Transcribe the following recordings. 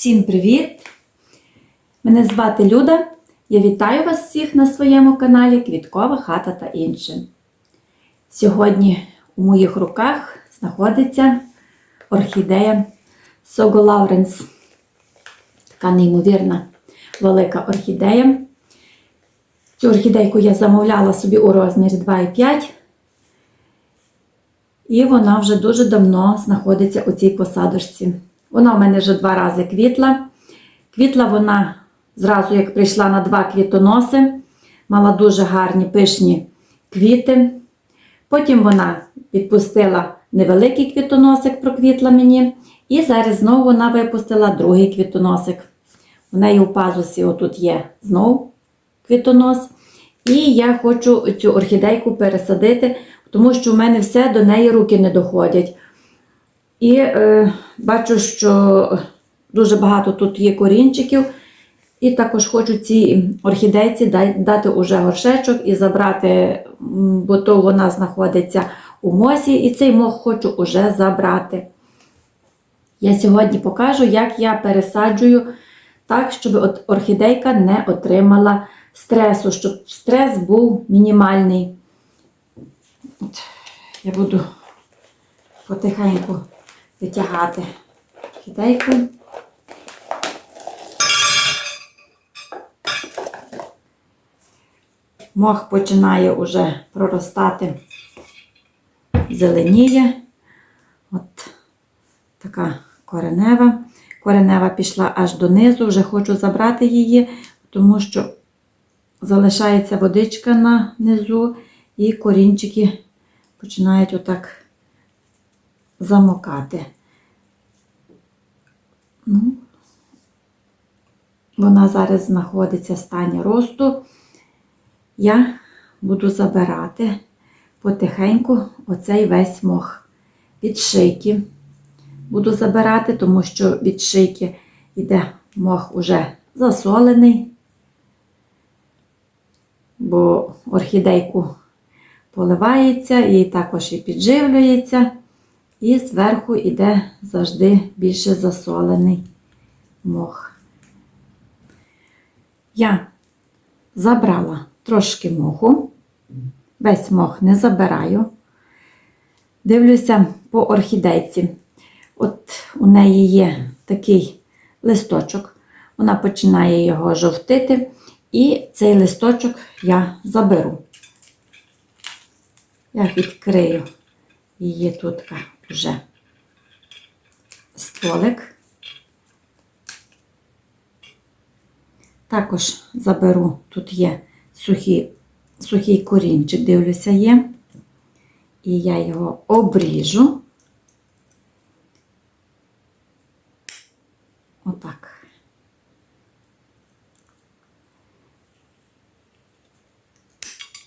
Всім привіт! Мене звати Люда. Я вітаю вас всіх на своєму каналі Квіткова хата та інше. Сьогодні у моїх руках знаходиться орхідея Сого Лауренс. Така неймовірна велика орхідея. Цю орхідейку я замовляла собі у розмірі 2,5. І вона вже дуже давно знаходиться у цій посадочці. Вона у мене вже два рази квітла. Квітла вона зразу, як прийшла на два квітоноси, мала дуже гарні пишні квіти. Потім вона відпустила невеликий квітоносик, проквітла мені. І зараз знову вона випустила другий квітоносик. У неї у пазусі отут є знову квітонос. І я хочу цю орхідейку пересадити, тому що в мене все до неї руки не доходять. І е, бачу, що дуже багато тут є корінчиків. І також хочу цій орхідейці дати уже горшечок і забрати, бо то вона знаходиться у мосі, і цей мох хочу уже забрати. Я сьогодні покажу, як я пересаджую так, щоб орхідейка не отримала стресу, щоб стрес був мінімальний. От, я буду потихеньку витягати орхідейку. Мох починає уже проростати, зеленіє. От така коренева. Коренева пішла аж донизу, вже хочу забрати її, тому що залишається водичка на низу, і корінчики починають отак замокати. Ну, вона зараз знаходиться в стані росту. Я буду забирати потихеньку оцей весь мох від шийки. Буду забирати, тому що від шийки йде мох уже засолений, бо орхідейку поливається і також і підживлюється. І зверху йде завжди більше засолений мох. Я забрала трошки моху, весь мох не забираю. Дивлюся по орхідейці. От у неї є такий листочок, вона починає його жовтити, і цей листочок я заберу. Я відкрию її тут вже стволик. Також заберу, тут є сухий, сухий корінчик, дивлюся, є. І я його обріжу. Отак.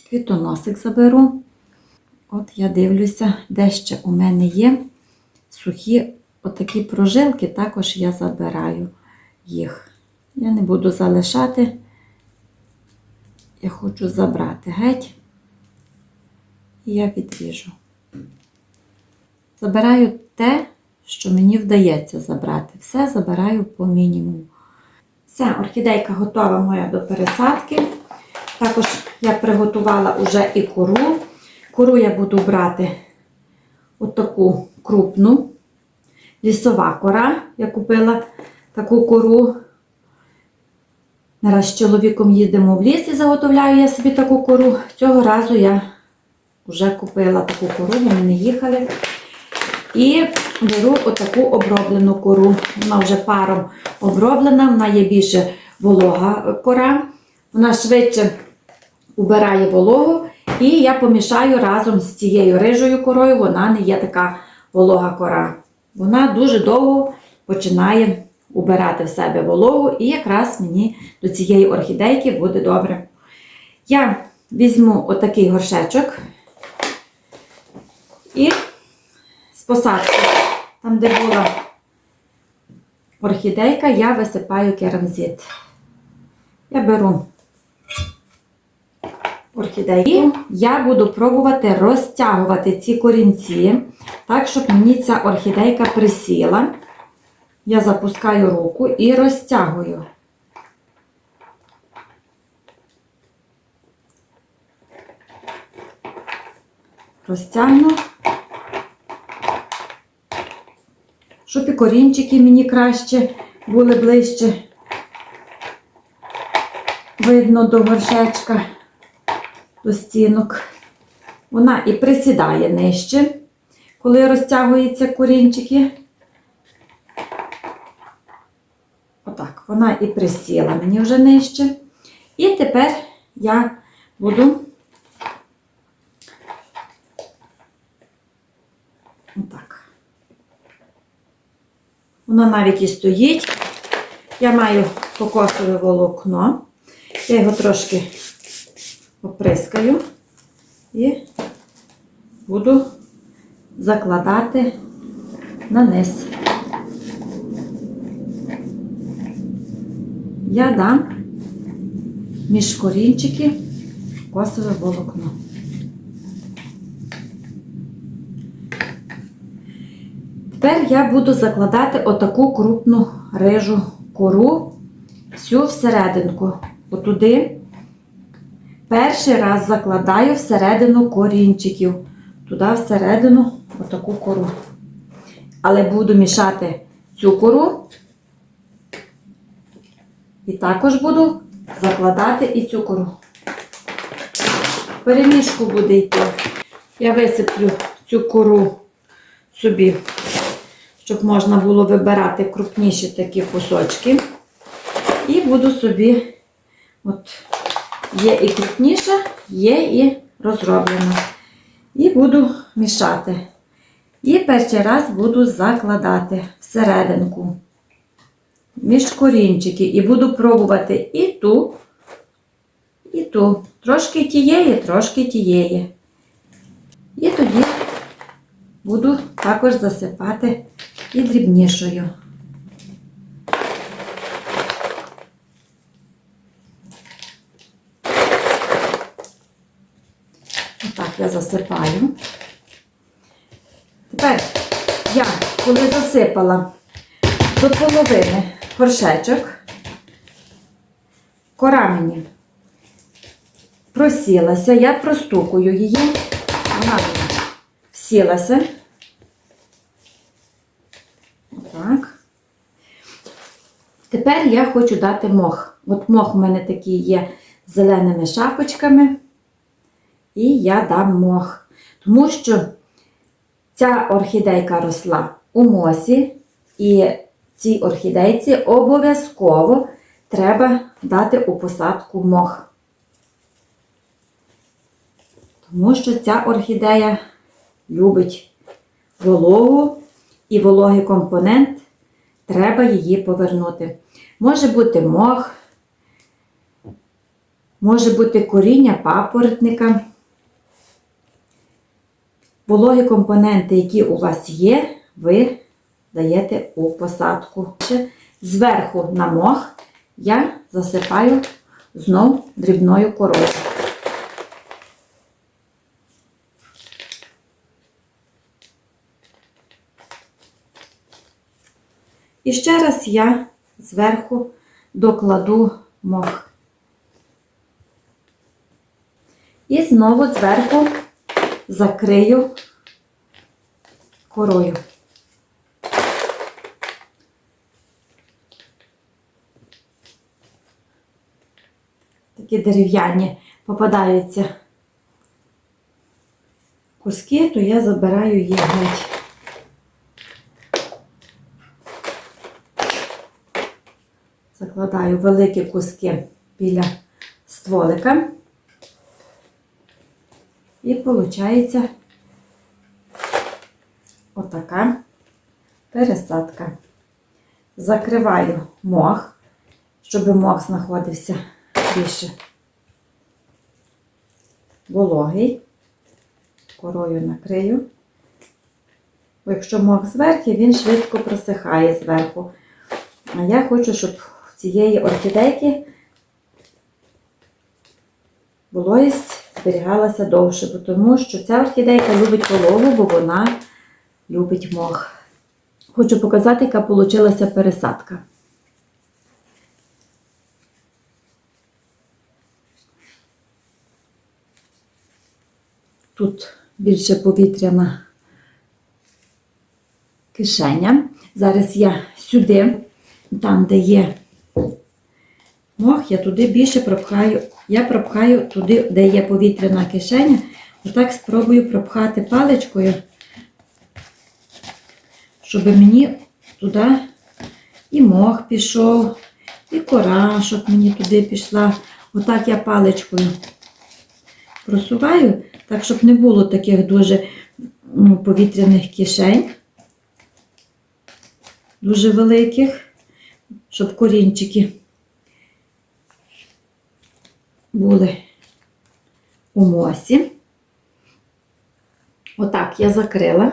Квітоносик заберу. От я дивлюся, де ще у мене є сухі отакі прожилки, також я забираю їх. Я не буду залишати, я хочу забрати геть, і я відріжу. Забираю те, що мені вдається забрати. Все забираю по мінімуму. Все, орхідейка готова моя до пересадки. Також я приготувала вже і кору. Кору я буду брати отаку крупну. Лісова кора. Я купила таку кору. Нараз з чоловіком їдемо в ліс і заготовляю я собі таку кору. Цього разу я вже купила таку кору, ми не їхали. І беру отаку оброблену кору. Вона вже паром оброблена, вона є більше волога кора. Вона швидше убирає вологу. І я помішаю разом з цією рижою корою, вона не є така волога кора. Вона дуже довго починає убирати в себе вологу, і якраз мені до цієї орхідейки буде добре. Я візьму отакий горшечок і з посадки, там, де була орхідейка, я висипаю керамзит. Я беру орхідеї. Я буду пробувати розтягувати ці корінці, так, щоб мені ця орхідейка присіла. я запускаю руку і розтягую. Розтягну, щоб і корінчики мені краще були ближче. Видно до горшечка, до стінок. Вона і присідає нижче, коли розтягуються корінчики. Отак, вона і присіла мені вже нижче. І тепер я буду отак. Вона навіть і стоїть. Я маю кокосове волокно. Я його трошки оприскаю і буду закладати на низ. Я дам між корінчики косове волокно. Тепер я буду закладати отаку крупну рижу кору всю всерединку. Отуди. Перший раз закладаю всередину корінчиків. Туди всередину отаку кору. Але буду мішати цю кору. І також буду закладати і цю кору. Перемішку буде йти. Я висиплю цю кору собі, щоб можна було вибирати крупніші такі кусочки. І буду собі, от, є і крупніша, є і розроблена. І буду мішати. І перший раз буду закладати всерединку між корінчики. І буду пробувати і ту, і ту. Трошки тієї, трошки тієї. І тоді буду також засипати і дрібнішою. Отак я засипаю. Тепер я, коли засипала до половини горшечок, кора мені просілася, я простукую її, вона всілася. Отак. Тепер я хочу дати мох. От мох у мене такий є з зеленими шапочками. І я дам мох. Тому що ця орхідейка росла у мосі, і цій орхідейці обов'язково треба дати у посадку мох. Тому що ця орхідея любить вологу і вологий компонент, треба її повернути. Може бути мох, може бути коріння папоротника. Вологі компоненти, які у вас є, ви даєте у посадку. Зверху на мох я засипаю знов дрібною корою. І ще раз я зверху докладу мох. І знову зверху закрию корою. Такі дерев'яні попадаються куски, то я забираю їх геть. Закладаю великі куски біля стволика. І виходить отака пересадка. Закриваю мох, щоб мох знаходився більше вологий. Корою накрию. Бо якщо мох зверху, він швидко просихає зверху. А я хочу, щоб цієї орхідейки вологість зберігалася довше, бо тому що ця орхідейка любить вологу, бо вона любить мох. Хочу показати, яка вийшла пересадка. Тут більше повітряна кишеня. Зараз я сюди, там, де є мох, я туди більше пропхаю. Я пропхаю туди, де є повітряна кишеня. Отак спробую пропхати паличкою, щоб мені туди і мох пішов, і кора, щоб мені туди пішла. Отак я паличкою просуваю, так, щоб не було таких дуже ну, повітряних кишень, дуже великих, щоб корінчики були у мосі. Отак я закрила.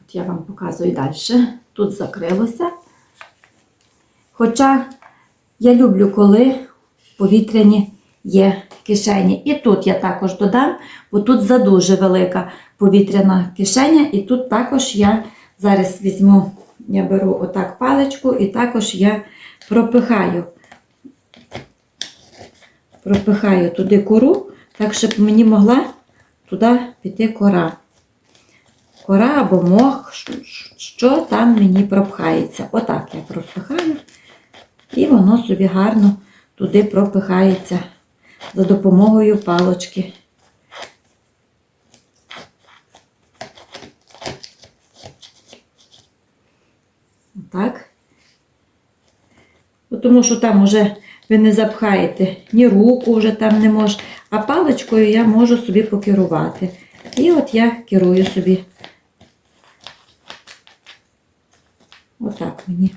От я вам показую далі. Тут закрилося. Хоча я люблю, коли повітряні є кишені. І тут я також додам, бо тут задуже велика повітряна кишеня, і тут також я зараз візьму, я беру отак паличку і також я пропихаю. Пропихаю туди кору, так, щоб мені могла туди піти кора. Кора або мох, що там мені пропхається. Отак я пропихаю, і воно собі гарно туди пропихається за допомогою палочки. Так. Тому що там уже ви не запхаєте ні руку вже там не можеш, а паличкою я можу собі покерувати. І от я керую собі. Отак мені.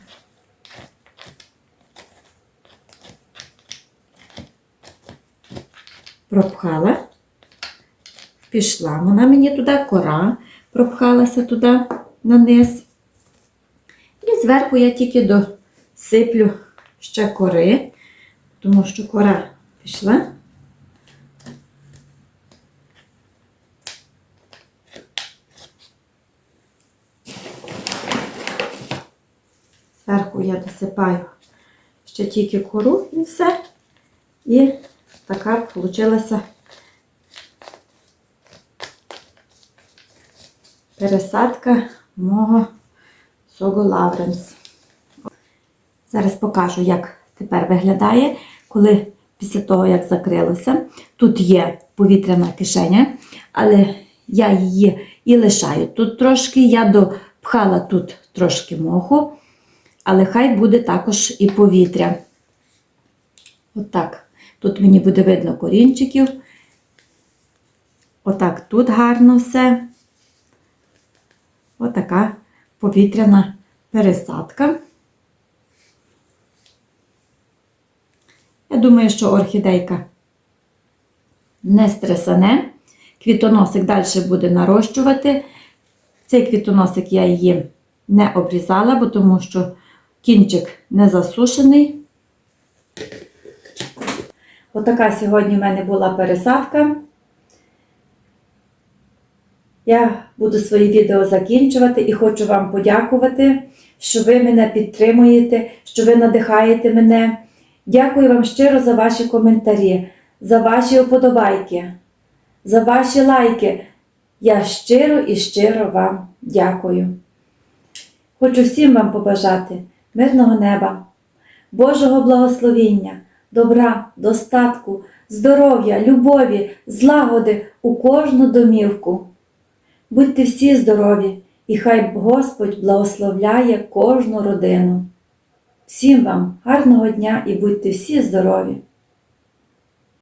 пропхала, пішла. Вона мені туди кора пропхалася туди на низ. І зверху я тільки досиплю ще кори, тому що кора пішла. Зверху я досипаю ще тільки кору і все. І така получилася пересадка мого Сого Лавренс. Зараз покажу, як тепер виглядає, коли після того, як закрилося. Тут є повітряна кишеня, але я її і лишаю. Тут трошки я допхала тут трошки моху, але хай буде також і повітря. Отак. Тут мені буде видно корінчиків. Отак тут гарно все. Отака повітряна пересадка. Я думаю, що орхідейка не стресане. Квітоносик далі буде нарощувати. Цей квітоносик я її не обрізала, бо тому що кінчик не засушений. Отака сьогодні в мене була пересадка. Я буду свої відео закінчувати і хочу вам подякувати, що ви мене підтримуєте, що ви надихаєте мене. Дякую вам щиро за ваші коментарі, за ваші вподобайки, за ваші лайки. Я щиро і щиро вам дякую. Хочу всім вам побажати мирного неба, Божого благословіння добра, достатку, здоров'я, любові, злагоди у кожну домівку. Будьте всі здорові, і хай Господь благословляє кожну родину. Всім вам гарного дня і будьте всі здорові!